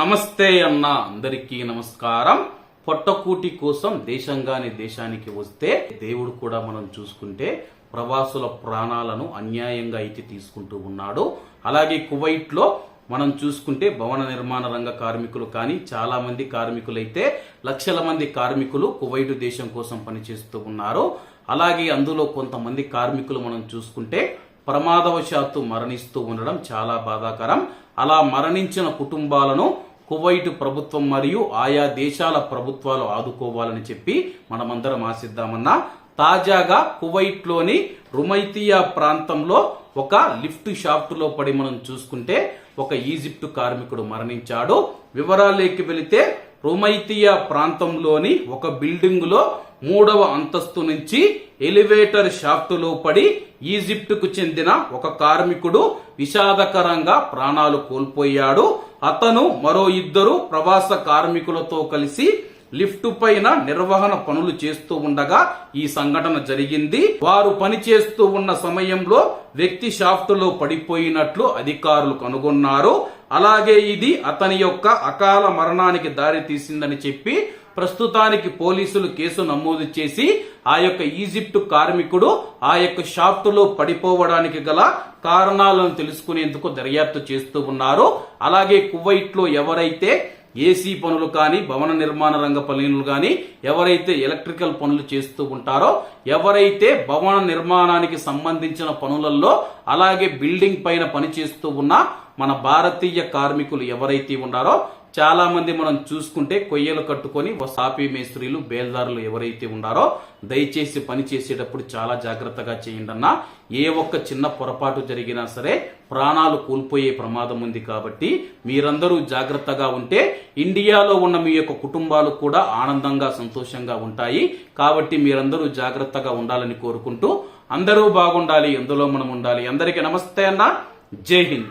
నమస్తే అన్న అందరికీ నమస్కారం. పొట్టకూటి కోసం దేశంగాని దేశానికి వస్తే దేవుడు కూడా మనం చూసుకుంటే ప్రవాసుల ప్రాణాలను అన్యాయంగా అయితే తీసుకుంటూ ఉన్నాడు. అలాగే కువైట్లో మనం చూసుకుంటే భవన నిర్మాణ రంగ కార్మికులు కానీ చాలా మంది కార్మికులైతే లక్షల మంది కార్మికులు కువైట్ దేశం కోసం పనిచేస్తూ ఉన్నారు. అలాగే అందులో కొంతమంది కార్మికులు మనం చూసుకుంటే ప్రమాదవశాత్తు మరణిస్తూ ఉండడం చాలా బాధాకరం. అలా మరణించిన కుటుంబాలను కువైట్ ప్రభుత్వం మరియు ఆయా దేశాల ప్రభుత్వాలు ఆదుకోవాలని చెప్పి మనమందరం ఆశిద్దామన్నా తాజాగా కువైట్లోని రుమైతియా ప్రాంతంలో ఒక లిఫ్ట్ షాఫ్ట్లో పడి మనం చూసుకుంటే ఒక ఈజిప్టు కార్మికుడు మరణించాడు. వివరాలేకి వెళితే రుమైతియా ప్రాంతంలోని ఒక బిల్డింగులో మూడవ అంతస్తు నుంచి ఎలివేటర్ షాఫ్టులో పడి ఈజిప్టుకు చెందిన ఒక కార్మికుడు విషాదకరంగా ప్రాణాలు కోల్పోయాడు. అతను మరో ఇద్దరు ప్రవాస కార్మికులతో కలిసి లిఫ్ట్ పైన నిర్వహణ పనులు చేస్తూ ఉండగా ఈ సంఘటన జరిగింది. వారు పని చేస్తూ ఉన్న సమయంలో వ్యక్తి షాఫ్టులో పడిపోయినట్లు అధికారులు కనుగొన్నారు. అలాగే ఇది అతని యొక్క అకాల మరణానికి దారి తీసిందని చెప్పి ప్రస్తుతానికి పోలీసులు కేసు నమోదు చేసి ఆ యొక్క ఈజిప్ట్ కార్మికుడు ఆ యొక్క షాఫ్టులో పడిపోవడానికి గల కారణాలను తెలుసుకునేందుకు దర్యాప్తు చేస్తూ ఉన్నారు. అలాగే కువైట్లో ఎవరైతే ఏసీ పనులు కానీ భవన నిర్మాణ రంగ పనులు కానీ ఎవరైతే ఎలక్ట్రికల్ పనులు చేస్తూ ఉంటారో ఎవరైతే భవన నిర్మాణానికి సంబంధించిన పనులలో అలాగే బిల్డింగ్ పైన పని చేస్తూ ఉన్న మన భారతీయ కార్మికులు ఎవరైతే ఉన్నారో చాలా మంది మనం చూసుకుంటే కొయ్యలు కట్టుకొని సాపి మేస్త్రీలు బేల్దారులు ఎవరైతే ఉన్నారో దయచేసి పని చేసేటప్పుడు చాలా జాగ్రత్తగా చేయండి అన్న. ఏ ఒక్క చిన్న పొరపాటు జరిగినా సరే ప్రాణాలు కోల్పోయే ప్రమాదం ఉంది కాబట్టి మీరందరూ జాగ్రత్తగా ఉంటే ఇండియాలో ఉన్న మీ యొక్క కుటుంబాలు కూడా ఆనందంగా సంతోషంగా ఉంటాయి. కాబట్టి మీరందరూ జాగ్రత్తగా ఉండాలని కోరుకుంటూ అందరూ బాగుండాలి ఎందులో మనం ఉండాలి. అందరికీ నమస్తే అన్న. జై హింద్.